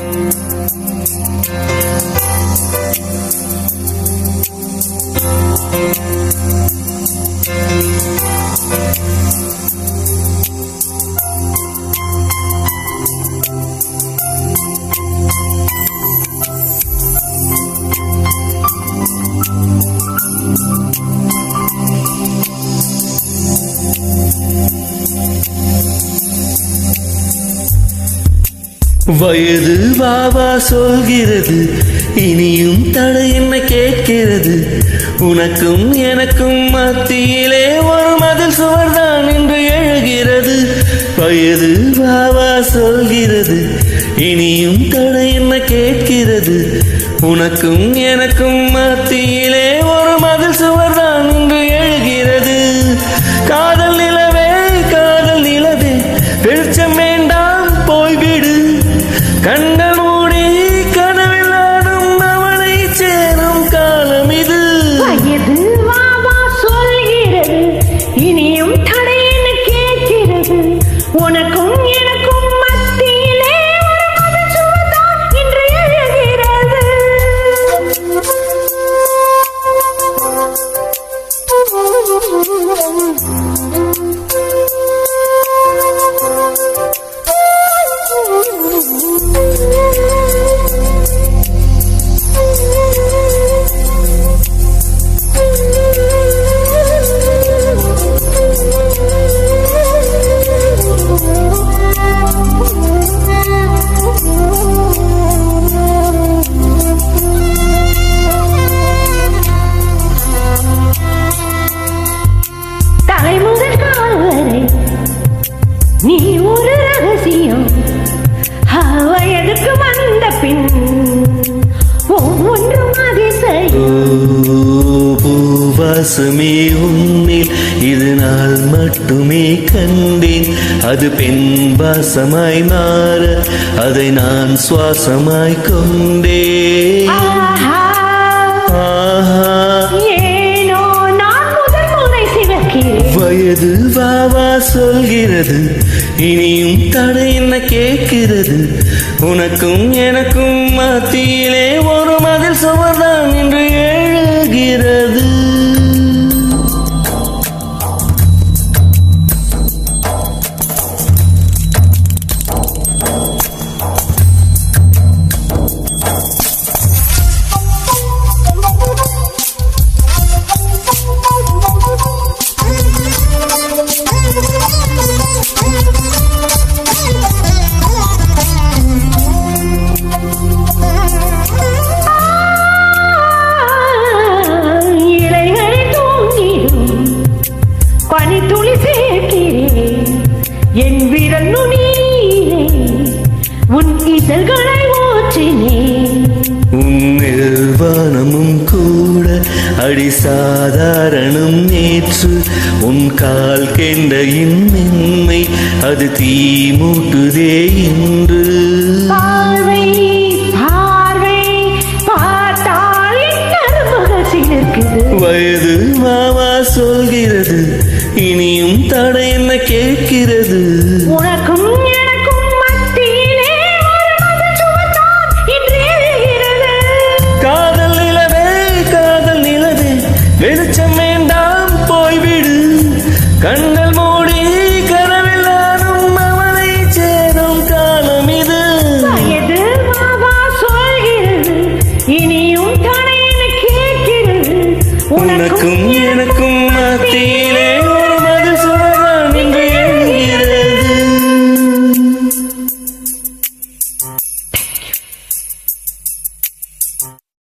Thank you. வயது பாபா சொல்கிறது இனியும் தடை என்ன கேட்கிறது? உனக்கும் எனக்கும் மத்தியிலே ஒரு மதில் சுவர்தான் என்று எழுகிறது. வயது பாபா சொல்கிறது இனியும் தடை என்ன கேட்கிறது? உனக்கும் எனக்கும் மத்தியிலே ஒரு மதில் சுவர் நீ ஒரு ரகசியம். ஆ, வயதுக்கு வந்த பின் ஒவ்வொன்றும் பூவாசமே உன்னில் இது நாள் மட்டுமே கண்டேன். அது பெண் வாசமாய் மாற அதை நான் சுவாசமாய் கொண்டேன். வயது வாவா சொல்கிறது. இனியும் தடை என்ன கேட்கிறது. உனக்கும் எனக்கும் மத்தியிலே ஒரு மதில் சுவர்தான் என்று எழுகிறது. என் விரல் நுனியிலே உன் இதழ்களை ஊற்றினேன் உன் நிர்வாணமும் கூட அடி சாதாரணம் நேற்று. உன் கால் கெண்டையின் மென்மை அது தீ மூட்டுதே என்று மாமா சொல்கிறது? இனியும் தடை என்ன கேட்கிறது? உனக்கும் எனக்கும் மத்தியிலே ஒரு மதச்